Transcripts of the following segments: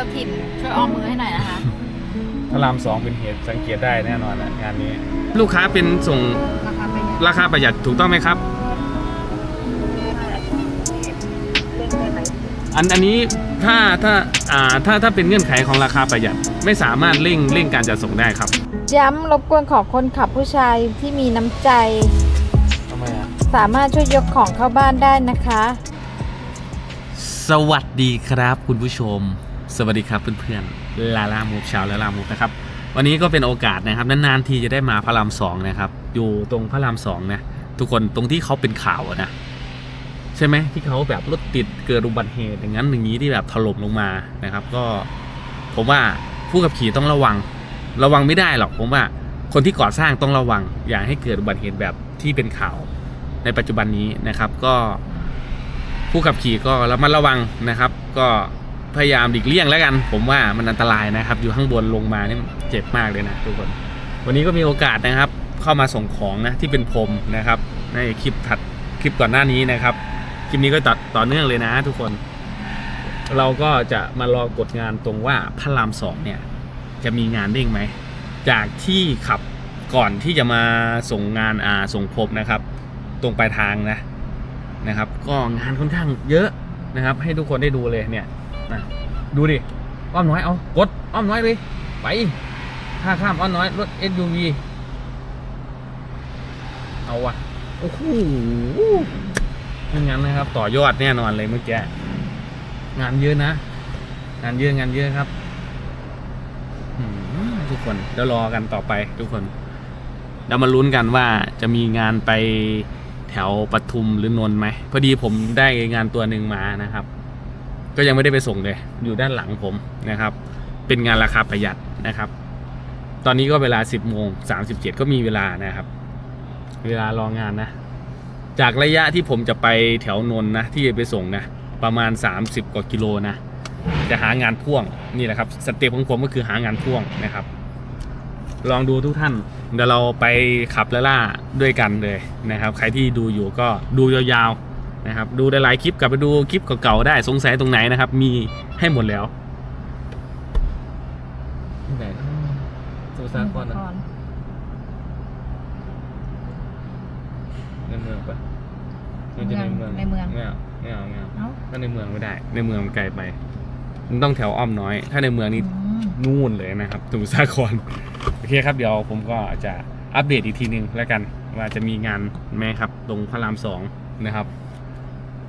จ้าถิ่นช่วยออมมือให้หน่อยนะคะ พระรามสองเป็นเหตุสังเกตได้แน่นอนนะงานนี้ ลูกค้าเป็นส่งราคาประหยัดราคาประหยัดถูกต้องไหมครับอันอันนี้ถ้าถ้าอ่าถ้าถ้าเป็นเงื่อนไขของราคาประหยัดไม่สามารถเร่งเร่งการจัดส่งได้ครับย้ำรบกวนขอคนขับผู้ชายที่มีน้ำใจ ทำไมอะ สามารถช่วยยกของเข้าบ้านได้นะคะ สวัสดีครับคุณผู้ชม สวัสดีครับเพื่อนๆลาลามูฟชาวลาลามูฟนะครับ วันนี้ก็เป็นโอกาสนะครับนานๆทีจะได้มาพระรามสองนะครับ อยู่ตรงพระรามสองนะทุกคนตรงที่เขาเป็นข่าวนะ ใช่ไหมที่เขาแบบรถติดเกิดอุบัติเหตุอย่างนั้นอย่างนี้ที่แบบถล่มลงมานะครับ ก็ผมว่าผู้ขับขี่ต้องระวัง ระวังไม่ได้หรอกผมว่าคนที่ก่อสร้างต้องระวัง อย่าให้เกิดอุบัติเหตุแบบที่เป็นข่าวในปัจจุบันนี้นะครับ ก็ผู้ขับขี่ก็ระมัดระวังนะครับ ก็ พยายามหลีกเลี่ยงแล้วกัน ผมว่ามันอันตรายนะครับ อยู่ข้างบนลงมานี่เจ็บมากเลยนะทุกคน วันนี้ก็มีโอกาสนะครับ เข้ามาส่งของนะที่เป็นพรมนะครับ ในคลิปถัดคลิปก่อนหน้านี้นะครับ คลิปนี้ก็ต่อต่อเนื่องเลยนะ ทุกคน เราก็จะมารอกดงานตรงว่าพระรามสองเนี่ย จะมีงานเด้งไหม จากที่ขับก่อนที่จะมาส่งงานอ่าส่งพบนะครับ ตรงปลายทางนะนะครับ ก็งานค่อนข้างเยอะนะครับ ให้ทุกคนได้ดูเลยเนี่ย นะดูดิอ้อมน้อยเอากดอ้อมน้อยเลย ไปถ้าข้ามอ้อมน้อยรถ SUV เอาวะโอ้โหไม่งั้นนะครับ ต่อยอดแน่นอนเลยเมื่อกี้งานเยอะนะ งานเยอะงานเยอะครับทุกคนเดี๋ยวรอกันต่อไปทุกคนเดี๋ยวมาลุ้นกันว่าจะมีงานไปแถวปทุมหรือนนท์ไหมพอดีผมได้งานตัวหนึ่งมานะครับ ก็ยังไม่ได้ไปส่งเลย อยู่ด้านหลังผมนะครับ เป็นงานราคาประหยัดนะครับ ตอนนี้ก็เวลา 10โมง37ก็มีเวลานะครับ เวลารองานนะ จากระยะที่ผมจะไปแถวนนท์นะ ที่จะไปส่งนะ ประมาณ 30 กว่ากิโลนะ จะหางานพ่วงนี่แหละครับสเต็ปของผมก็คือหางานพ่วงนะครับ ลองดูทุกท่านเดี๋ยวเราไปขับและล่าด้วยกันเลยนะครับ ใครที่ดูอยู่ก็ดูยาวๆ นะครับดูได้หลายคลิปกลับไปดูคลิปเก่าๆได้สงสัยตรงไหนนะครับ มีให้หมดแล้วที่ไหนสุสานครนะในเมืองปะมันจะในเมืองในเมือง ไม่เอาไม่เอาไม่เอาเอ้า ถ้าในเมืองไม่ได้ ในเมืองมันไกลไปมันต้องแถวอ้อมน้อย ถ้าในเมืองนี่อืมนู่นเลยนะครับสมุทรสาครโอเคครับเดี๋ยวผมก็จะอัปเดตอีกทีหนึงแล้วกัน ว่าจะมีงานไหมครับ ตรงพระรามสองนะครับ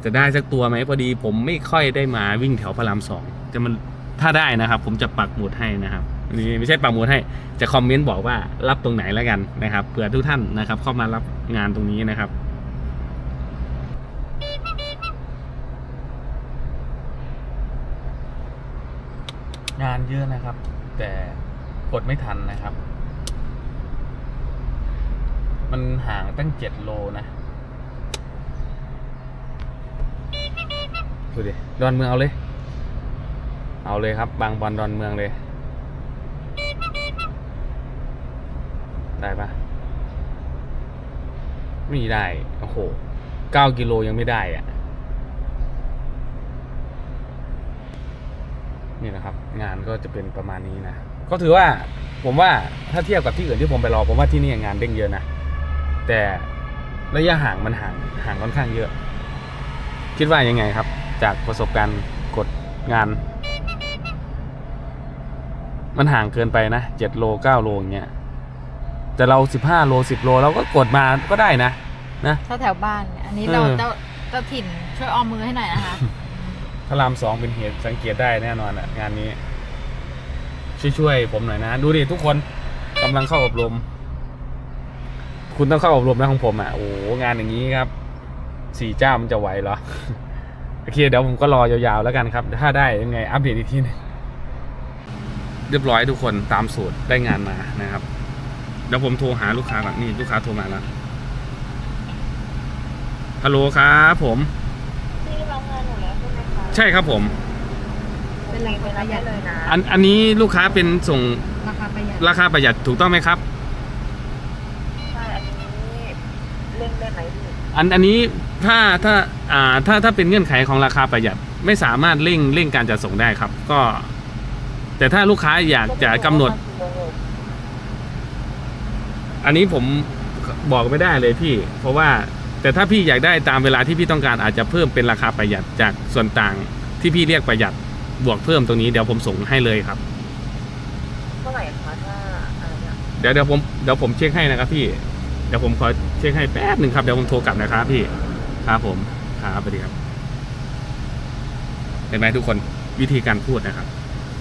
จะได้สักตัวไหมพอดี ผมไม่ค่อยได้มาวิ่งแถวพระรามสองจะมันถ้าได้นะครับ ผมจะปักหมุดให้นะครับนี่ไม่ใช่ปักหมุดให้จะคอมเมนต์บอกว่ารับตรงไหนแล้วกันนะครับเผื่อทุกท่านนะครับ เข้ามารับงานตรงนี้นะครับงานเยอะนะครับ แต่กดไม่ทันนะครับ มันห่างตั้งเจ็ดโลนะ ดูดิดอนเมืองเอาเลย เอาเลยครับ บางบอลดอนเมืองเลย ได้ปะไม่ได้ โอ้โหเก้ากิโลยังไม่ได้อะนี่นะครับ งานก็จะเป็นประมาณนี้นะก็ถือว่าผมว่าถ้าเทียบกับที่อื่นที่ผมไปรอผมว่าที่นี่งานเด้งเยอะนะแต่ระยะห่างมันห่างห่างค่อนข้างเยอะ คิดว่ายังไงครับ จากประสบการณ์กดงาน มันห่างเกินไปนะเจ็ดโลเก้าโลอย่างเงี้ยแต่เราสิบห้าโลสิบโลเราก็กดมาก็ได้นะ นะถ้าแถวบ้านเนี่ยอันนี้เออเราเจ้าเจ้าถิ่นช่วยออมมือให้หน่อยนะคะพระรามสองเป็นเหตุสังเกตได้แน่นอนอะงานนี้ ช่วยๆผมหน่อยนะ ดูดิทุกคนกำลังเข้าอบรม คุณต้องเข้าอบรมนะของผมอะโอ้โหงานอย่างนี้ครับ สี่เจ้ามันจะไหวเหรอ โอเคเดี๋ยวผมก็รอยาวๆแล้วกันครับ ถ้าได้ยังไงอัปเดตอีกทีหนึงเรียบร้อยทุกคนตามสูตรได้งานมานะครับ เดี๋ยวผมโทรหาลูกค้าก่อนนี่ลูกค้าโทรมาแล้วฮัลโหลครับผมที่รับงานหนูแล้วใช่ไหมคะใช่ครับผม เป็นราคาประหยัดเลยนะอันอันนี้ลูกค้าเป็นส่งราคาประหยัดราคาประหยัดถูกต้องไหมครับ ใช่อันนี้เล่นได้ไหมพี่ อันอันนี้ถ้าถ้าอ่าถ้าถ้าเป็นเงื่อนไขของราคาประหยัดไม่สามารถเร่งเร่งการจัดส่งได้ครับ ก็ แต่ถ้าลูกค้าอยากจะกำหนด อันนี้ผมบอกไม่ได้เลยพี่ เพราะว่าแต่ถ้าพี่อยากได้ตามเวลาที่พี่ต้องการอาจจะเพิ่มเป็นราคาประหยัดจากส่วนต่างที่พี่เรียกประหยัดบวกเพิ่มตรงนี้เดี๋ยวผมส่งให้เลยครับ เท่าไหร่คะถ้าอะไรเนี่ยเดี๋ยวเดี๋ยวผมเดี๋ยวผมเช็คให้นะครับพี่เดี๋ยวผมขอเช็คให้แป๊บหนึ่งครับ เดี๋ยวผมโทรกลับนะครับพี่ ครับผม ครับสวัสดีครับ เห็นไหมทุกคนวิธีการพูดนะครับ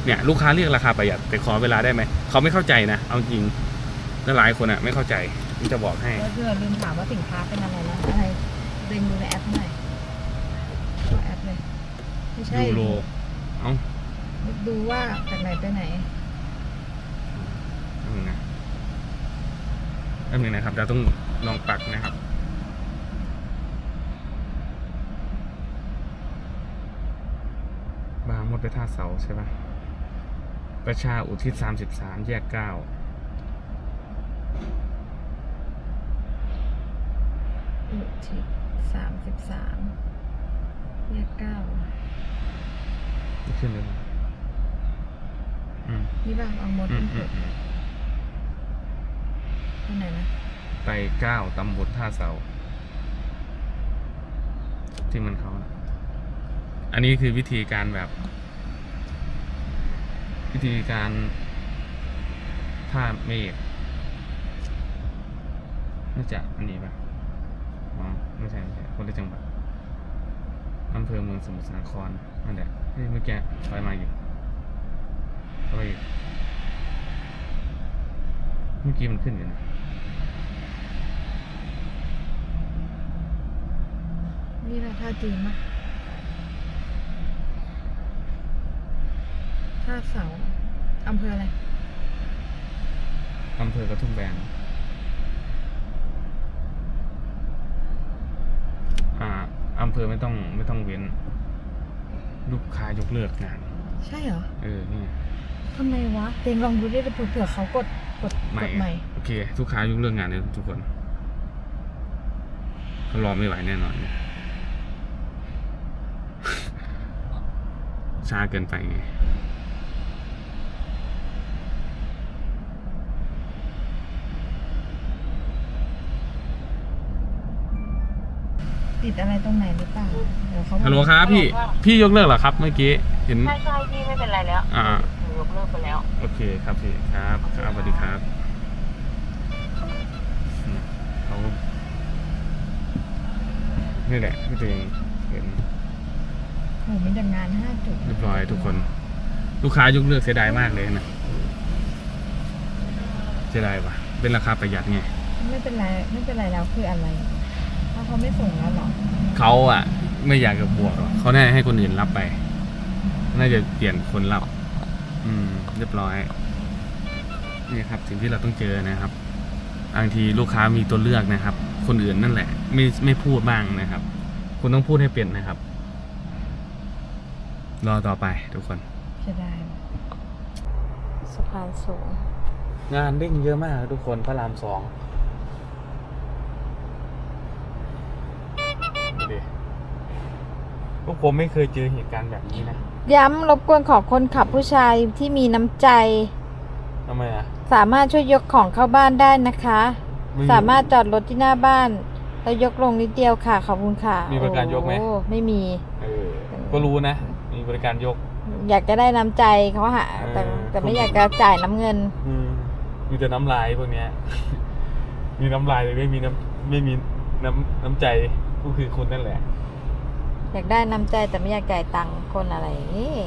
เนี่ย ลูกค้าเรียกราคาประหยัดแต่ขอเวลาได้ไหม เขาไม่เข้าใจนะ เอาจริงแล้วหลายคนอะ ไม่เข้าใจผมจะบอกให้ แล้วเพื่อลืมถามว่าสินค้าเป็นอะไรนะอะไรเด้งดูในแอปหน่อยเข้าแอปเลย ไม่ใช่ยูโร เอ้า ดูว่าจากไหนไปไหนแป๊บนึงนะ แป๊บนึงนะครับ เราต้องลองปักนะครับ บางมดไปท่าเสาใช่ปะประชาอุทิศสามสิบสามแยกเก้าอุทิศสามสิบสามแยกเก้าขึ้นเลยอืมนี่บ้างเอามดอืเป็มนอืเกิมดอืม ที่ไหนนะไปเก้าตำบลท่าเสา ที่มันเขานะอันนี้คือวิธีการแบบ วิธีการท่าเมฆน่าจะอันนี้ปะอ๋อไม่ใช่ไม่ใช่คนละจังหวัดอำเภอเมืองสมุทรสาครนั่นแหละเฮ้ยเมื่อกี้ไปมาอยู่ไปมาอีกเมื่อกี้มันขึ้นอยู่นะ นี่แหละท่าจีนปะท่าเสาอำเภออะไร อำเภอกระทุ่มแบนอ่าอำเภอไม่ต้องไม่ต้องเว้น ลูกค้ายกเลิกงาน ใช่เหรอ เออ นี่ไงทำไมวะเตงลองดูได้เผื่อเขากดกดใหม่กดใหม่ โอเค ลูกค้ายกเลิกงานเลยทุกคนเขารอไม่ไหวแน่นอน ช้าเกินไปไงติดอะไรตรงไหนหรือเปล่าเดี๋ยวเขาฮัลโหลครับพี่ พี่ยกเลิกเหรอครับเมื่อกี้ เห็น ใช่ใช่พี่ไม่เป็นไรแล้วอ่า หนูยกเลิกไปแล้ว โอเคครับพี่ครับครับสวัสดีครับอืมเขานี่แหละที่ตัวเองเห็นโอ้โหมีแต่งานห้าจุดเรียบร้อยทุกคน ลูกค้ายกเลิกเสียดายมากเลยนะเสียดายปะเป็นราคาประหยัดไงไม่เป็นไรไม่เป็นไรแล้วคืออะไรเพราะเขาไม่ส่งแล้วเหรอเขาอะ ไม่อยากจะบวกหรอกเขาน่าจะให้คนอื่นรับไป น่าจะเปลี่ยนคนรับ อืม เรียบร้อยนี่ครับ สิ่งที่เราต้องเจอนะครับบางทีลูกค้ามีตัวเลือกนะครับ คนอื่นนั่นแหละ ไม่ไม่พูดบ้างนะครับ คุณต้องพูดให้เป็นนะครับ รอต่อไปทุกคนเสียดายสะพานสูง งานเร่งเยอะมากทุกคนพระรามสองดูดิพวกผมไม่เคยเจอเหตุการณ์แบบนี้นะ ย้ำรบกวนขอคนขับผู้ชายที่มีน้ำใจ ทำไมอะ สามารถช่วยยกของเข้าบ้านได้นะคะ ไมีสามารถจอดรถที่หน้าบ้าน แล้วยกลงนิดเดียวค่ะ ขอบคุณค่ะมีบริการยกไหม โอ้ไม่มี เออ ก็รู้นะมี บริการยก อยากจะได้น้ำใจเขาหาแต่เออ แต่ไม่อยากจะจ่ายน้ำเงิน อืมมีแต่น้ำลายพวกเนี้ย มีน้ำลายเลยไม่มีน้ำไม่มีน้ำน้ำใจก็คือคุณนั่นแหละ อยากได้น้ำใจแต่ไม่อยากจ่ายตังค์คนอะไรเอ๊ะ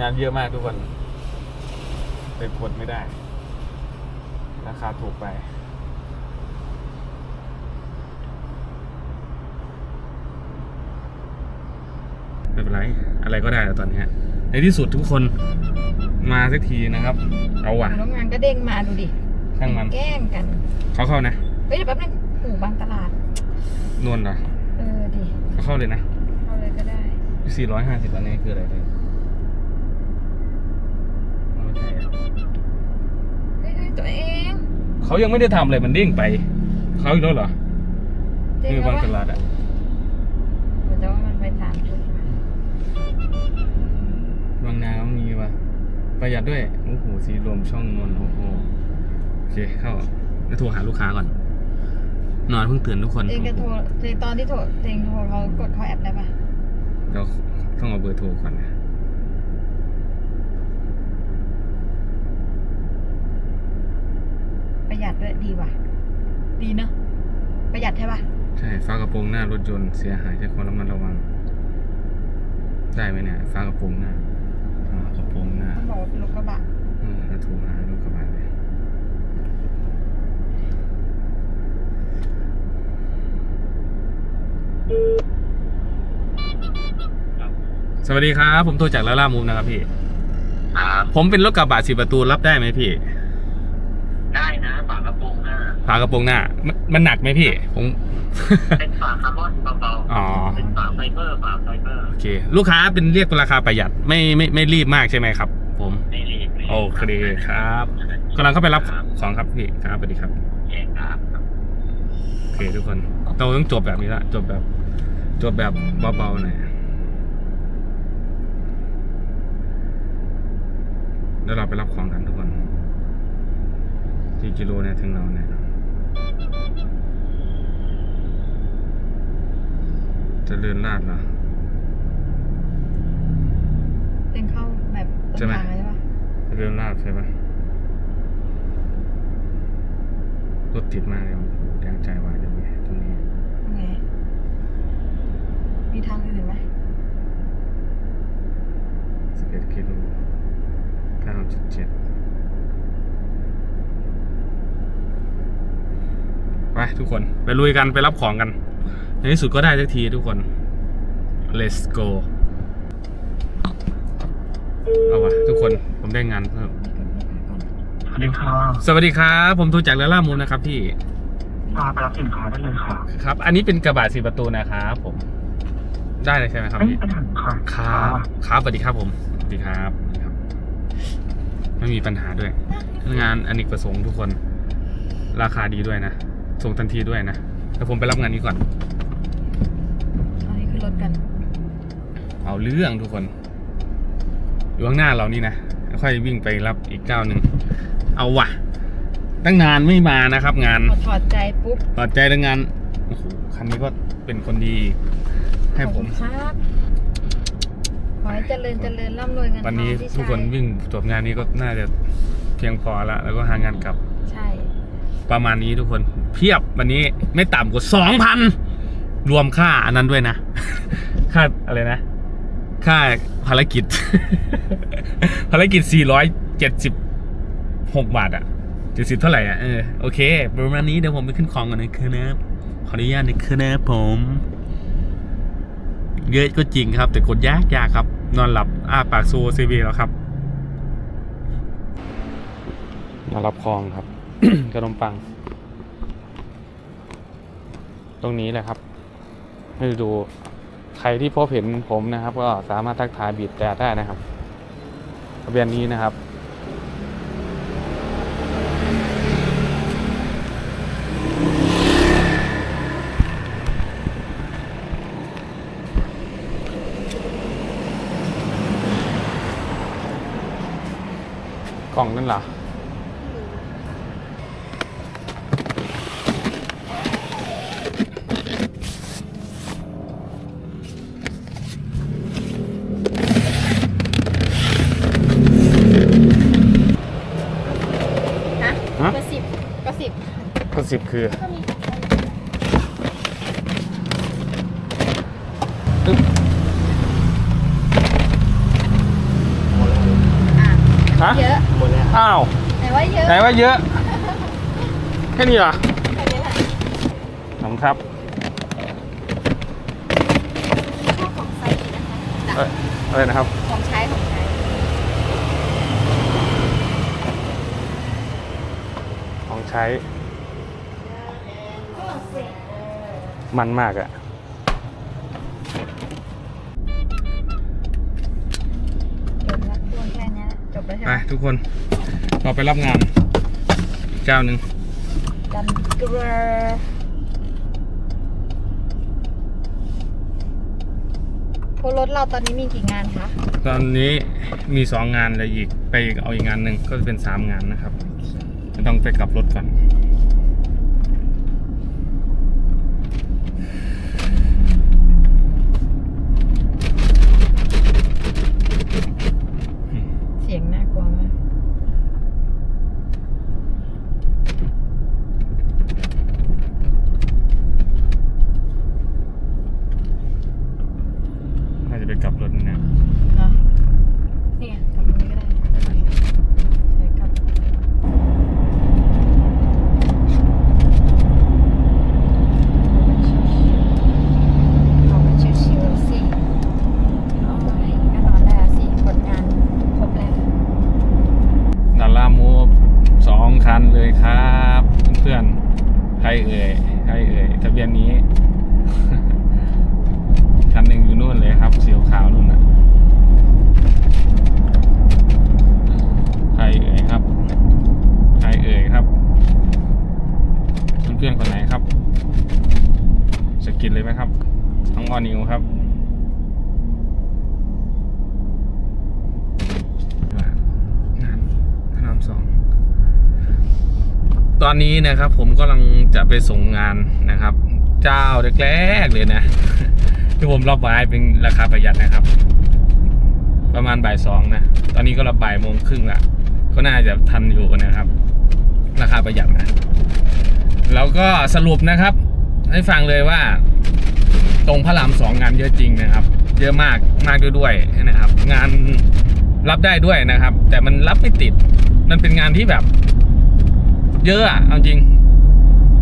งานเยอะมากทุกคนแต่กดไม่ได้ ราคาถูกไป เป็นไร อะไรก็ได้แล้วตอนเนี้ยในที่สุดทุกคนมาสักทีนะครับ เอาว่ะแล้วงานก็เด้งมาดูดิช่างมันแกล้งกัน เขาเข้านะเฮ้ยเดี๋ยวแป๊บนึงหูบางตลาดนวลเหรอเออดิเขาเข้าเลยนะเอาเลยก็ได้สี่ร้อยห้าสิบอันนี้คืออะไรเลยไม่ใช่อะเฮ้ยเฮ้ยตัวเองเขายังไม่ได้ทำเลยมันเด้งไป เขาอีกแล้วเหรอเด้งคือบางตแล้ววะลาดอะ ปสามจุดบางนาก็มีว่ะประหยัดด้วย โอ้โห สีรวมช่องนวลโอ้โห โอเค เข้าแล้วโทรหาลูกค้าก่อน นอนเพิ่งตื่นทุกคนเองจะโทรเองตอนที่โทรเองโทรเขากดเข้าแอปได้ปะเราต้องเอาเบอร์โทรก่อนนะประหยัดด้วยดีว่ะ ดีเนอะประหยัดใช่ปะใช่ฟ้ากระโปรงหน้ารถยนต์เสียหายใช้ความระมัดระวัง ได้ไหมเนี่ยฟ้ากระโปรงหน้าฟ้ากระโปร งหน้าต้องบอกว่าเป็นรถกระบะเออแล้วโทรหารถกระบะเลยสวัสดีครับ ผมโทรจากลาล่ามูฟนะครับพี่ ครับผมเป็นรถกระบะสีประตูรับได้ไหมพี่ ได้นะฝากระโปรงหน้า ฝากระโปรงหน้า มันมันหนักไหมพี่ผม เป็นฝาคาร์บอนเบาอ๋อ ๆเป็นฝาไฟเบอร์ฝาไฟเบอร์โอเค ลูกค้าเป็นเรียกราคาประหยัดไม่ไม่ไม่รีบมากใช่ไหมครับ ผมไม่รีบไม่รีบโอเคครับกำลังเข้าไปรับของครับพี่ครับสวัสดีครับ โอเคครับ โอเคทุกคน เราต้องจบแบบนี้ละ จบแบบ จบแบบเบาๆหน่อยแล้วเราไปรับของกันทุกคนกี่กิโลเนี่ยถึงเราเนี่ยเจะเลื่อนลาดเหรอเองเข้าแบบต้นใช่ไหมทางเลยใช่ปะเจะเลื่อนลาดใช่ปะรถติดมากเลยโอ้โหแดงใจวายเลยเว้ยตรงนี้ทำไงมีทางอื่นไหมสิบเอ็ดกิโลเก้าจุดเจ็ด ไปทุกคนไปลุยกันไปรับของกัน ในที่สุดก็ได้สักทีทุกคน let's go เอาวะทุกคนผมได้งานเพิ่มสวัสดีครับสวัสดีครับผมโทรจากลาล่ามูนนะครับพี่มาไปรับสินค้าได้เลยค่ะครับ อันนี้เป็นกระบะสีประตูนะครับผม ได้เลยใช่ไหมครับไม่พี่มีปัญหาค่ะครับครับสวัสดีครับผมสวัสดีครับสวัสดีครับไม่มีปัญหาด้วย งานอเนกประสงค์ทุกคน ราคาดีด้วยนะ ส่งทันทีด้วยนะแต่ผมไปรับงานนี้ก่อนอันนี้คือรถกัน เอาเรื่องทุกคนอยู่ข้างหน้าเรานี่นะแล้วค่อยวิ่งไปรับอีกก้าวหนึ่งเอาวะตั้งนานไม่มานะครับ งานพอถอดใจปุ๊บต่อใจตั้งงานโอ้โหคันนี้ก็เป็นคนดี ให้ผม ขอบคุณครับขอให้เจริญเจริญร่ำรวยเงินทองวันนี้ที่ทุกคนใช้ วิ่งจบงานนี้ก็น่าจะเพียงพอละแล้วก็หางานกลับใช่ ประมาณนี้ทุกคน เพียบวันนี้ไม่ต่ำกว่าสองพันรวมค่าอันนั้นด้วยนะ ค่าอะไรนะ ค่าภารกิจ ภารกิจ 476 บาทอะ70 เท่าไหร่อะเออโอเค ประมาณนี้เดี๋ยวผมไปขึ้นของก่อนนะครับขออนุญาตนะครับผม เยอะก็จริงครับ แต่กดยากยากครับ นอนหลับอ้าปากโซซีบีแล้วครับมารับคองครับ ขนมปัง ตรงนี้แหละครับ ให้ดูใครที่พบเห็นผมนะครับ ก็สามารถทักทายบีบแต่ได้นะครับทะเบียนนี้นะครับกล่องนั่นเหรอ ฮะ ฮะ กระสิบกระสิบ ก็สิบคือ ก็มี อึ๊บ อะ ฮะเยอะอ้าวไหนว่าเยอะไหนว่าเยอะแค่นี้เหรอแค่นี้แหละขอบคุณครับชอบของไซส์นี้นะคะจ้ะเอ้ยอะไรนะครับ ของใช้ของใช้ของใช้ มันมากอะ แล้วใช่ไปไหมทุกคนเราไปรับงานเจ้าหนึ่งกันเกลือผคุณรถเราตอนนี้มีกี่งานคะ ตอนนี้มีสองงานเลยอีกไปเอาอีกงานหนึ่งก็จะเป็นสามงานนะครับ ต้องไปกลับรถก่อน เสียงน่ากลัวมาก น่าจะไปกลับรถนะ เนอะนี่ไงกลับตรงนี้ก็ได้ไปกลับเอาไปชิวๆสิโอ้ยก็นอนได้แล้วสิผลงานครบแล้ว ดารามูฟสองคันเลยครับ เพื่อนๆใครเอ่ยใครเอ่ยทะเบียนนี้ คันหนึ่งอยู่นู่นเลยครับสีขาวนู่นน่ะใครเอ่ยครับใครเอ่ยครับ เพื่อนๆคนไหนครับสกินเลยไหมครับน้องออนิวครับ งานพระรามสองตอ นี้นะครับผมกำลังจะไปส่งงานนะครับ เจ้าแรกๆเลยนะ ที่ผมรับไว้เป็นราคาประหยัดนะครับ ประมาณบ่ายสองนะ ตอนนี้ก็รับบ่ายโมงครึ่งละก็น่าจะทันอยู่นะครับ ราคาประหยัดนะ แล้วก็สรุปนะครับ ให้ฟังเลยว่า ตรงพระรามสองงานเยอะจริงนะครับ เยอะมากมากด้วยด้วยนะครับ งานรับได้ด้วยนะครับ แต่มันรับไม่ติด มันเป็นงานที่แบบ เยอะอะเอาจริง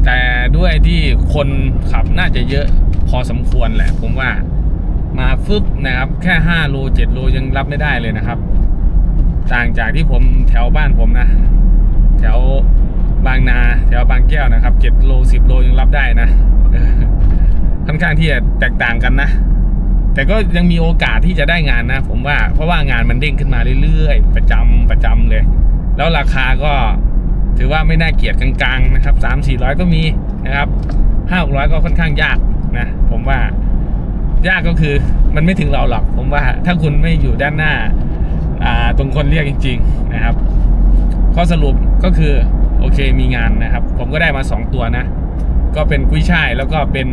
แต่ด้วยที่คนขับน่าจะเยอะพอสมควรแหละ ผมว่ามาฟึบนะครับ แค่ 5 โล 7 โลยังรับไม่ได้เลยนะครับ ต่างจากที่ผมแถวบ้านผมนะ แถวบางนาแถวบางแก้วนะครับ 7 โล 10 โลยังรับได้นะค่อนข้างที่จะแตกต่างกันนะ แต่ก็ยังมีโอกาสที่จะได้งานนะ ผมว่าเพราะว่างานมันเด้งขึ้นมาเรื่อยๆ ประจำประจำเลย แล้วราคาก็ ถือว่าไม่น่าเกลียดกลางๆนะครับสามสี่ร้อยก็มีนะครับห้าหกร้อยก็ค่อนข้างยากนะผมว่ายากก็คือมันไม่ถึงเราหรอกผมว่า ถ้าคุณไม่อยู่ด้านหน้าตรงคนเรียกจริง ๆนะครับ ข้อสรุปก็คือโอเคมีงานนะครับ ผมก็ได้มา 2 ตัวนะ ก็เป็นกุ้ยช่ายแล้วก็เป็น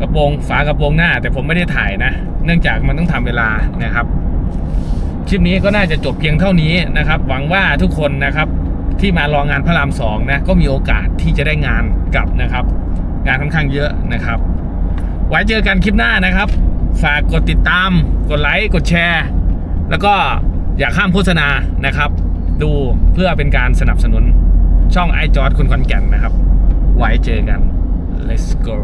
กระโปรงฝากระโปรงหน้า แต่ผมไม่ได้ถ่ายนะ เนื่องจากมันต้องทำเวลานะครับ คลิปนี้ก็น่าจะจบเพียงเท่านี้นะครับ หวังว่าทุกคนนะครับ ที่มารองงานพระรามสองนะก็มีโอกาสที่จะได้งานกลับนะครับ งานค่อนข้างเยอะนะครับ ไว้เจอกันคลิปหน้านะครับ ฝากกดติดตาม กดไลค์กดแชร์ แล้วก็อย่าข้ามโฆษณานะครับ ดูเพื่อเป็นการสนับสนุนช่องไอจอร์ดคนคอนแก่นนะครับ ไว้เจอกัน let's go